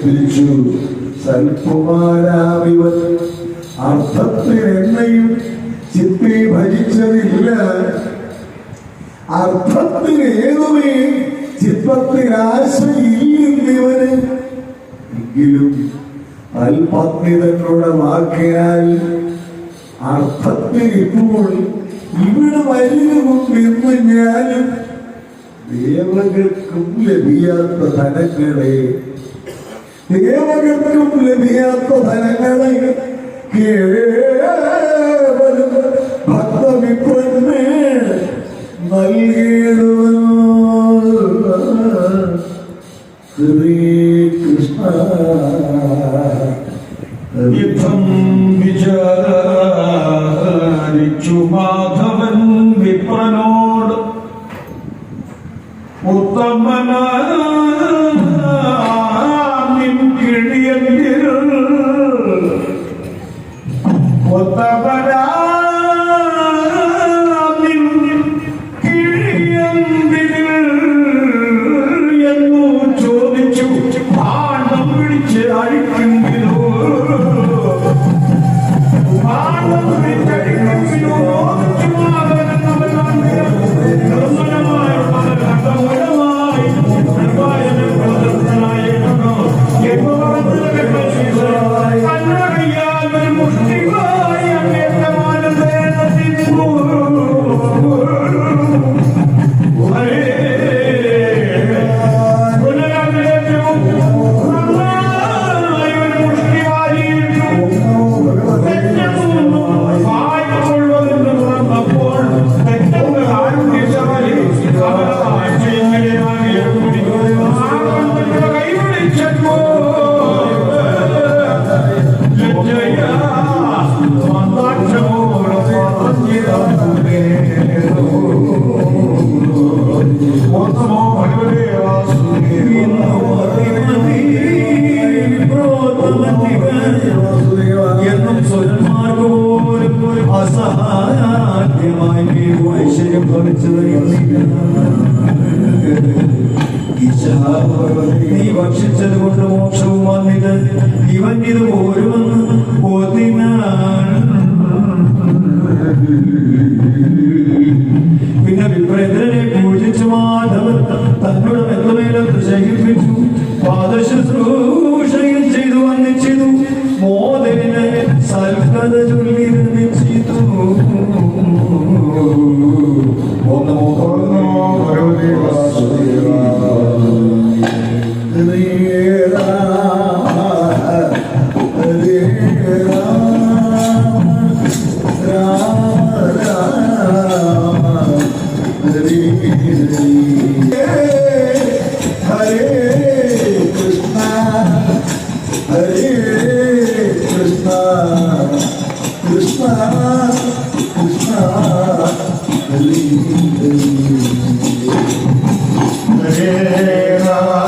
തിരിച്ചു. സൽകുമാരാവിവൻ അർത്ഥത്തിൽ ചിത്തി ഭരിച്ചതില്ല അർത്ഥത്തിന് ഏതുമേ ചിത്രത്തിൽ ആശയില്ലെന്നിവന് എങ്കിലും അൽപത്നി തങ്ങളുടെ വാക്കിനാൽ അർത്ഥത്തിൽ ഇപ്പോൾ ഇവിടെ വരുന്നുണ്ടെന്ന് ഞാനും ദേവകൾക്കും ലഭിയാത്ത ധനങ്ങളെ ദേവകൾക്കും ലഭിയാത്ത ധനങ്ങളെ കേവലം ഭക്തവിപ്രന് നൽകിയിടുവനോ ശ്രീകൃഷ്ണ വിധം വിചാരിച്ചു Madhavan I light in below. എന്നും സ്വരന്മാർക്ക് പോലും അസഹായമായി ഐശ്വര്യം ഭവിച്ചത് നീ ഭക്ഷിച്ചത് കൊണ്ട് മോക്ഷവും വന്നിട്ട് ഇവൻ ഇത് പോരുമെന്ന് പിന്നെ വിപ്രേന്ദ്രനെ പൂജിച്ചു മാധവൻ തന്നോട് മെത്തമേലത്ത് ശഹിപ്പിച്ചു പാദശുശ്രൂഷയും Hare Rama